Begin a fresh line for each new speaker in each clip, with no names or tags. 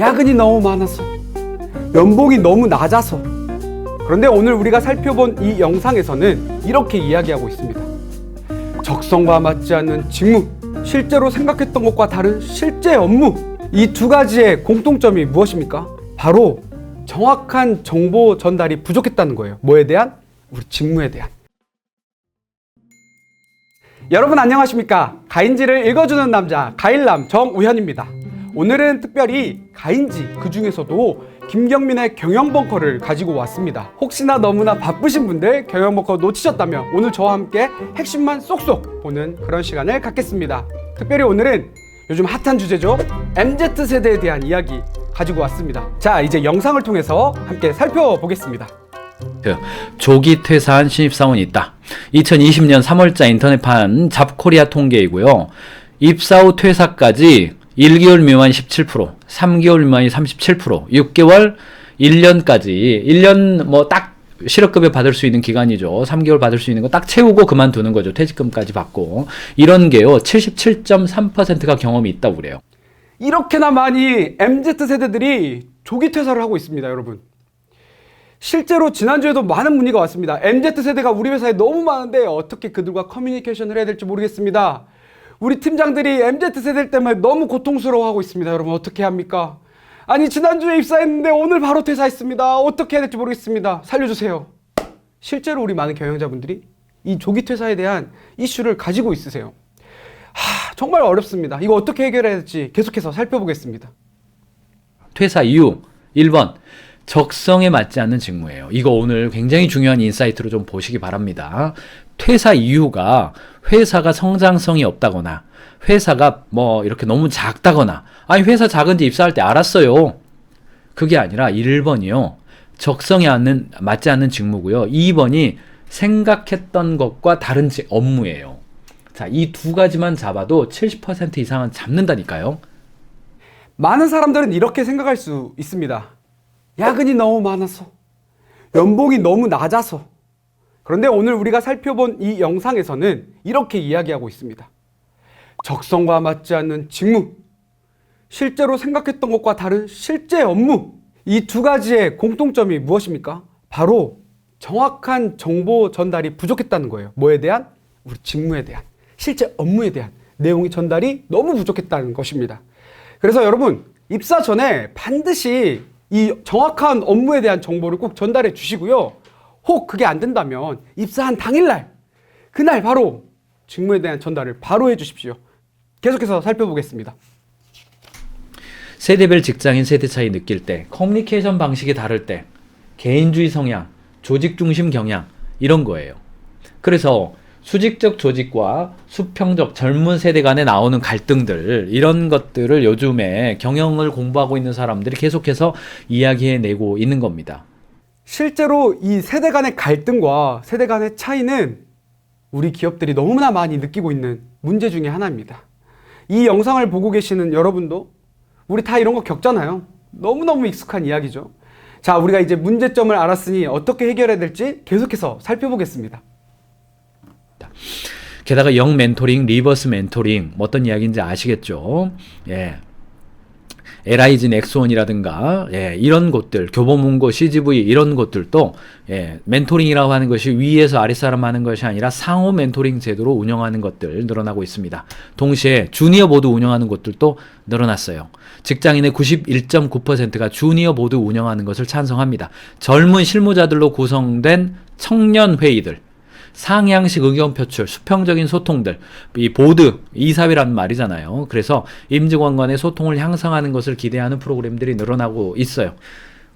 야근이 너무 많아서 연봉이 너무 낮아서 그런데 오늘 우리가 살펴본 이 영상에서는 이렇게 이야기하고 있습니다. 적성과 맞지 않는 직무, 실제로 생각했던 것과 다른 실제 업무 이 두 가지의 공통점이 무엇입니까? 바로 정확한 정보 전달이 부족했다는 거예요. 뭐에 대한? 우리 직무에 대한. 여러분 안녕하십니까? 가인지를 읽어주는 남자 가일남 정우현입니다. 오늘은 특별히 가인지 그 중에서도 김경민의 경영 벙커를 가지고 왔습니다. 혹시나 너무나 바쁘신 분들 경영 벙커 놓치셨다면 오늘 저와 함께 핵심만 쏙쏙 보는 그런 시간을 갖겠습니다. 특별히 오늘은 요즘 핫한 주제죠. MZ 세대에 대한 이야기 가지고 왔습니다. 자, 이제 영상을 통해서 함께 살펴보겠습니다.
그 조기 퇴사한 신입사원이 있다. 2020년 3월자 인터넷판 잡코리아 통계이고요. 입사 후 퇴사까지 1개월 미만 17%, 3개월 미만이 37%, 6개월, 1년까지 1년 뭐 딱 실업급여 받을 수 있는 기간이죠. 3개월 받을 수 있는 거 딱 채우고 그만두는 거죠. 퇴직금까지 받고. 이런 게요. 77.3%가 경험이 있다고 그래요.
이렇게나 많이 MZ 세대들이 조기 퇴사를 하고 있습니다, 여러분. 실제로 지난주에도 많은 문의가 왔습니다. MZ 세대가 우리 회사에 너무 많은데 어떻게 그들과 커뮤니케이션을 해야 될지 모르겠습니다. 우리 팀장들이 MZ 세대 때문에 너무 고통스러워하고 있습니다. 여러분 어떻게 합니까? 아니 지난주에 입사했는데 오늘 바로 퇴사했습니다. 어떻게 해야 될지 모르겠습니다. 살려주세요. 실제로 우리 많은 경영자분들이 이 조기 퇴사에 대한 이슈를 가지고 있으세요. 하, 정말 어렵습니다. 이거 어떻게 해결해야 될지 계속해서 살펴보겠습니다.
퇴사 이유 1번 적성에 맞지 않는 직무예요. 이거 오늘 굉장히 중요한 인사이트로 좀 보시기 바랍니다. 퇴사 이유가 회사가 성장성이 없다거나 회사가 뭐 이렇게 너무 작다거나 아니 회사 작은지 입사할 때 알았어요. 그게 아니라 1번이요. 적성에 않는, 맞지 않는 직무고요. 2번이 생각했던 것과 다른 직- 업무예요. 자, 이 두 가지만 잡아도 70% 이상은 잡는다니까요.
많은 사람들은 이렇게 생각할 수 있습니다. 야근이 너무 많아서, 연봉이 너무 낮아서. 그런데 오늘 우리가 살펴본 이 영상에서는 이렇게 이야기하고 있습니다. 적성과 맞지 않는 직무, 실제로 생각했던 것과 다른 실제 업무. 이 두 가지의 공통점이 무엇입니까? 바로 정확한 정보 전달이 부족했다는 거예요. 뭐에 대한? 우리 직무에 대한. 실제 업무에 대한 내용이 전달이 너무 부족했다는 것입니다. 그래서 여러분, 입사 전에 반드시 이 정확한 업무에 대한 정보를 꼭 전달해 주시고요. 혹 그게 안 된다면 입사한 당일날, 그날 바로 직무에 대한 전달을 바로 해 주십시오. 계속해서 살펴보겠습니다.
세대별 직장인 세대 차이 느낄 때, 커뮤니케이션 방식이 다를 때, 개인주의 성향, 조직 중심 경향, 이런 거예요. 그래서 수직적 조직과 수평적 젊은 세대 간에 나오는 갈등들, 이런 것들을 요즘에 경영을 공부하고 있는 사람들이 계속해서 이야기해내고 있는 겁니다.
실제로 이 세대 간의 갈등과 세대 간의 차이는 우리 기업들이 너무나 많이 느끼고 있는 문제 중에 하나입니다. 이 영상을 보고 계시는 여러분도 우리 다 이런 거 겪잖아요. 너무너무 익숙한 이야기죠. 자, 우리가 이제 문제점을 알았으니 어떻게 해결해야 될지 계속해서 살펴보겠습니다.
게다가 영 멘토링, 리버스 멘토링, 뭐 어떤 이야기인지 아시겠죠? 예. LIG 넥스원이라든가, 예, 이런 곳들, 교보문고, CGV 이런 곳들도, 예, 멘토링이라고 하는 것이 위에서 아랫사람 하는 것이 아니라 상호 멘토링 제도로 운영하는 것들 늘어나고 있습니다. 동시에 주니어 보드 운영하는 곳들도 늘어났어요. 직장인의 91.9%가 주니어 보드 운영하는 것을 찬성합니다. 젊은 실무자들로 구성된 청년 회의들, 상향식 의견 표출, 수평적인 소통들, 이 보드, 이사회라는 말이잖아요. 그래서 임직원 간의 소통을 향상하는 것을 기대하는 프로그램들이 늘어나고 있어요.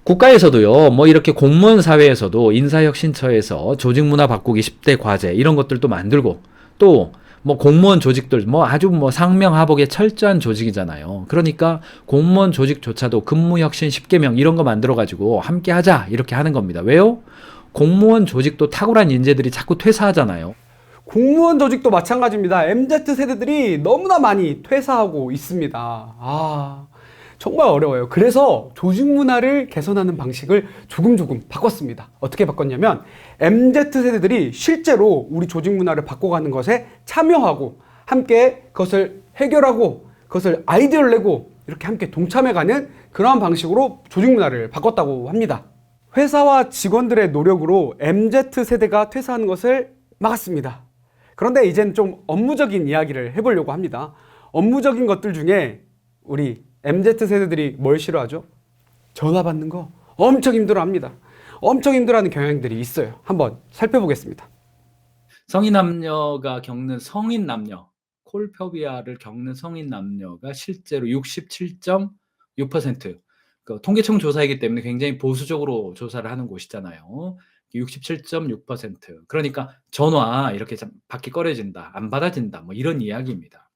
국가에서도요, 뭐 이렇게 공무원 사회에서도 인사혁신처에서 조직문화 바꾸기 10대 과제 이런 것들도 만들고 또 뭐 공무원 조직들 뭐 아주 뭐 상명하복의 철저한 조직이잖아요. 그러니까 공무원 조직조차도 근무혁신 10개명 이런 거 만들어 가지고 함께 하자 이렇게 하는 겁니다. 왜요? 공무원 조직도 탁월한 인재들이 자꾸 퇴사하잖아요.
공무원 조직도 마찬가지입니다. MZ 세대들이 너무나 많이 퇴사하고 있습니다. 아, 정말 어려워요. 그래서 조직 문화를 개선하는 방식을 조금 조금 바꿨습니다. 어떻게 바꿨냐면 MZ 세대들이 실제로 우리 조직 문화를 바꿔가는 것에 참여하고 함께 그것을 해결하고 그것을 아이디어를 내고 이렇게 함께 동참해가는 그러한 방식으로 조직 문화를 바꿨다고 합니다. 회사와 직원들의 노력으로 MZ세대가 퇴사하는 것을 막았습니다. 그런데 이젠 좀 업무적인 이야기를 해보려고 합니다. 업무적인 것들 중에 우리 MZ세대들이 뭘 싫어하죠? 전화 받는 거 엄청 힘들어 합니다. 엄청 힘들어하는 경향들이 있어요. 한번 살펴보겠습니다.
성인 남녀가 겪는 성인 남녀 콜포비아를 겪는 성인 남녀가 실제로 67.6%. 그 통계청 조사이기 때문에 굉장히 보수적으로 조사를 하는 곳이잖아요. 67.6%. 그러니까 전화 이렇게 참 받기 꺼려진다, 안 받아진다, 뭐 이런 이야기입니다.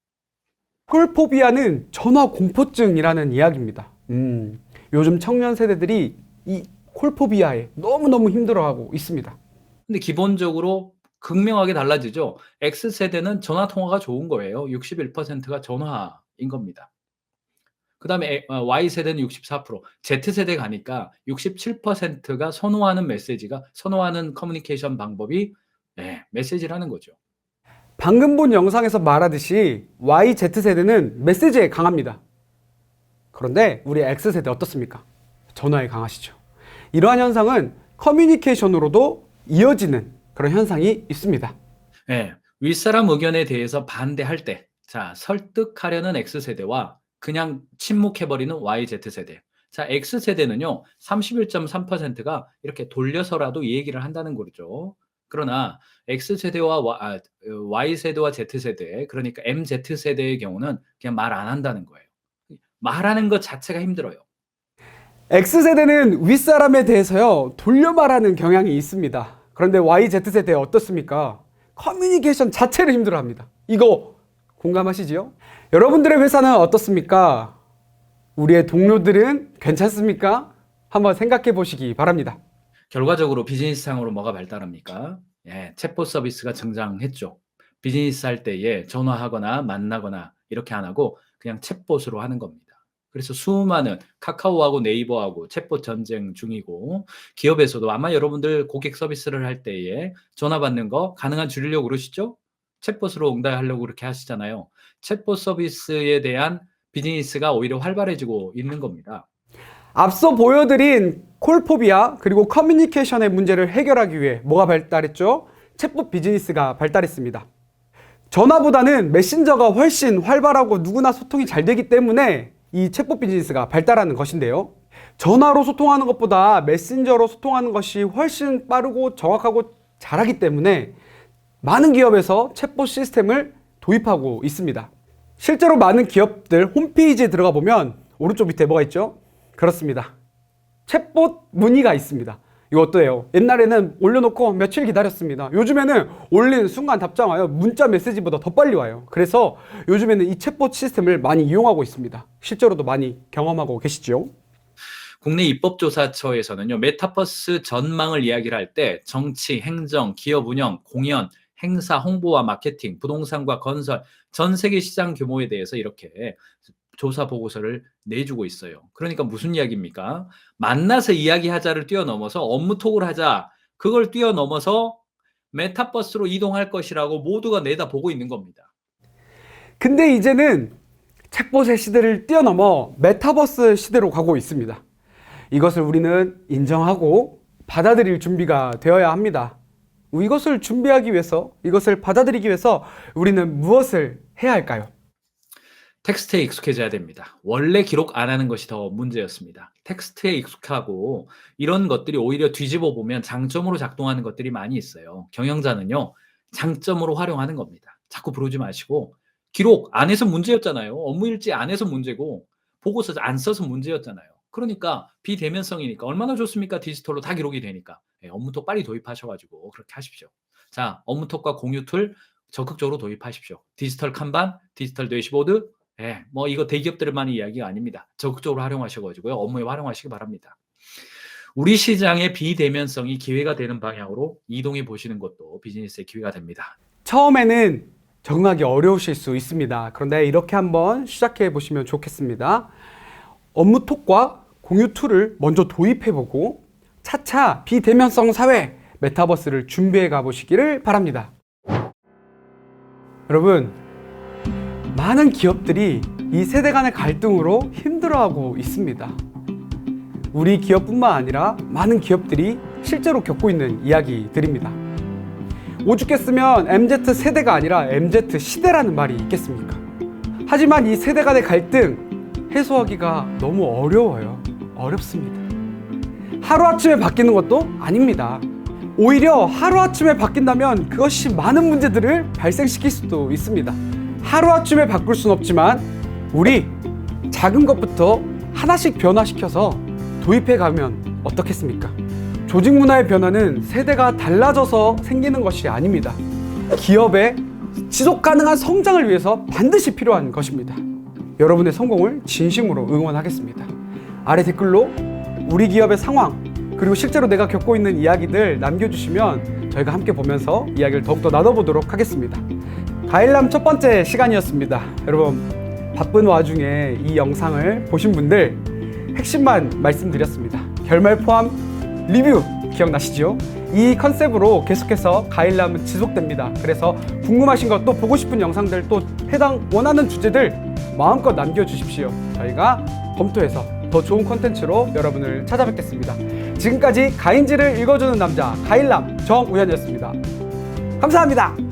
콜포비아는 전화 공포증이라는 이야기입니다. 음, 요즘 청년 세대들이 이 콜포비아에 너무너무 힘들어하고 있습니다.
근데 기본적으로 극명하게 달라지죠. X세대는 전화 통화가 좋은 거예요. 61%가 전화인 겁니다. 그다음에 어, Y세대는 64%, Z세대 가니까 67%가 선호하는 메시지가 선호하는 커뮤니케이션 방법이 네, 메시지라는 거죠.
방금 본 영상에서 말하듯이 YZ세대는 메시지에 강합니다. 그런데 우리 X세대 어떻습니까? 전화에 강하시죠. 이러한 현상은 커뮤니케이션으로도 이어지는 그런 현상이 있습니다.
네, 윗사람 의견에 대해서 반대할 때, 자, 설득하려는 X세대와 그냥 침묵해버리는 YZ세대. 자, X세대는요, 31.3%가 이렇게 돌려서라도 이 얘기를 한다는 거죠. 그러나 X세대와 Y- 아, Y세대와 Z세대, 그러니까 MZ세대의 경우는 그냥 말 안 한다는 거예요. 말하는 것 자체가 힘들어요.
X세대는 윗사람에 대해서요, 돌려 말하는 경향이 있습니다. 그런데 YZ세대 어떻습니까? 커뮤니케이션 자체를 힘들어 합니다. 이거 공감하시지요? 여러분들의 회사는 어떻습니까? 우리의 동료들은 괜찮습니까? 한번 생각해 보시기 바랍니다.
결과적으로 비즈니스상으로 뭐가 발달합니까? 예, 챗봇 서비스가 등장했죠. 비즈니스 할 때에 전화하거나 만나거나 이렇게 안 하고 그냥 챗봇으로 하는 겁니다. 그래서 수많은 카카오하고 네이버하고 챗봇 전쟁 중이고 기업에서도 아마 여러분들 고객 서비스를 할 때에 전화 받는 거 가능한 줄이려고 그러시죠? 챗봇으로 응답하려고 그렇게 하시잖아요. 챗봇 서비스에 대한 비즈니스가 오히려 활발해지고 있는 겁니다.
앞서 보여드린 콜포비아 그리고 커뮤니케이션의 문제를 해결하기 위해 뭐가 발달했죠? 챗봇 비즈니스가 발달했습니다. 전화보다는 메신저가 훨씬 활발하고 누구나 소통이 잘 되기 때문에 이 챗봇 비즈니스가 발달하는 것인데요. 전화로 소통하는 것보다 메신저로 소통하는 것이 훨씬 빠르고 정확하고 잘하기 때문에 많은 기업에서 챗봇 시스템을 도입하고 있습니다. 실제로 많은 기업들 홈페이지에 들어가 보면 오른쪽 밑에 뭐가 있죠? 그렇습니다. 챗봇 문의가 있습니다. 이거 어때요? 옛날에는 올려놓고 며칠 기다렸습니다. 요즘에는 올리는 순간 답장 와요. 문자 메시지보다 더 빨리 와요. 그래서 요즘에는 이 챗봇 시스템을 많이 이용하고 있습니다. 실제로도 많이 경험하고 계시죠?
국내 입법조사처에서는요, 메타버스 전망을 이야기를 할 때 정치, 행정, 기업 운영, 공연, 행사, 홍보와 마케팅, 부동산과 건설, 전 세계 시장 규모에 대해서 이렇게 조사 보고서를 내주고 있어요. 그러니까 무슨 이야기입니까? 만나서 이야기하자를 뛰어넘어서 업무 톡을 하자. 그걸 뛰어넘어서 메타버스로 이동할 것이라고 모두가 내다보고 있는 겁니다.
근데 이제는 챗봇의 시대를 뛰어넘어 메타버스 시대로 가고 있습니다. 이것을 우리는 인정하고 받아들일 준비가 되어야 합니다. 이것을 준비하기 위해서, 이것을 받아들이기 위해서 우리는 무엇을 해야 할까요?
텍스트에 익숙해져야 됩니다. 원래 기록 안 하는 것이 더 문제였습니다. 텍스트에 익숙하고 이런 것들이 오히려 뒤집어 보면 장점으로 작동하는 것들이 많이 있어요. 경영자는요, 장점으로 활용하는 겁니다. 자꾸 부르지 마시고, 기록 안 해서 문제였잖아요. 업무 일지 안 해서 문제고, 보고서 안 써서 문제였잖아요. 그러니까 비대면성이니까 얼마나 좋습니까? 디지털로 다 기록이 되니까. 예, 업무톡 빨리 도입하셔가지고 그렇게 하십시오. 자, 업무톡과 공유 툴 적극적으로 도입하십시오. 디지털 kanban, 디지털 대시보드, 예, 뭐 이거 대기업들만의 이야기가 아닙니다. 적극적으로 활용하셔가지고요 업무에 활용하시기 바랍니다. 우리 시장의 비대면성이 기회가 되는 방향으로 이동해 보시는 것도 비즈니스의 기회가 됩니다.
처음에는 적응하기 어려우실 수 있습니다. 그런데 이렇게 한번 시작해 보시면 좋겠습니다. 업무 톡과 공유 툴을 먼저 도입해 보고 차차 비대면성 사회 메타버스를 준비해 가보시기를 바랍니다. 여러분, 많은 기업들이 이 세대 간의 갈등으로 힘들어하고 있습니다. 우리 기업뿐만 아니라 많은 기업들이 실제로 겪고 있는 이야기들입니다. 오죽했으면 MZ 세대가 아니라 MZ 시대라는 말이 있겠습니까? 하지만 이 세대 간의 갈등 해소하기가 너무 어려워요. 어렵습니다. 하루아침에 바뀌는 것도 아닙니다. 오히려 하루아침에 바뀐다면 그것이 많은 문제들을 발생시킬 수도 있습니다. 하루아침에 바꿀 순 없지만 우리 작은 것부터 하나씩 변화시켜서 도입해 가면 어떻겠습니까? 조직 문화의 변화는 세대가 달라져서 생기는 것이 아닙니다. 기업의 지속 가능한 성장을 위해서 반드시 필요한 것입니다. 여러분의 성공을 진심으로 응원하겠습니다. 아래 댓글로 우리 기업의 상황 그리고 실제로 내가 겪고 있는 이야기들 남겨주시면 저희가 함께 보면서 이야기를 더욱더 나눠보도록 하겠습니다. 가일남 첫 번째 시간이었습니다. 여러분 바쁜 와중에 이 영상을 보신 분들 핵심만 말씀드렸습니다. 결말 포함 리뷰 기억나시죠? 이 컨셉으로 계속해서 가일남은 지속됩니다. 그래서 궁금하신 것 또 보고 싶은 영상들 또 해당 원하는 주제들 마음껏 남겨주십시오. 저희가 검토해서 더 좋은 컨텐츠로 여러분을 찾아뵙겠습니다. 지금까지 가인지를 읽어주는 남자 가일남 정우현이었습니다. 감사합니다.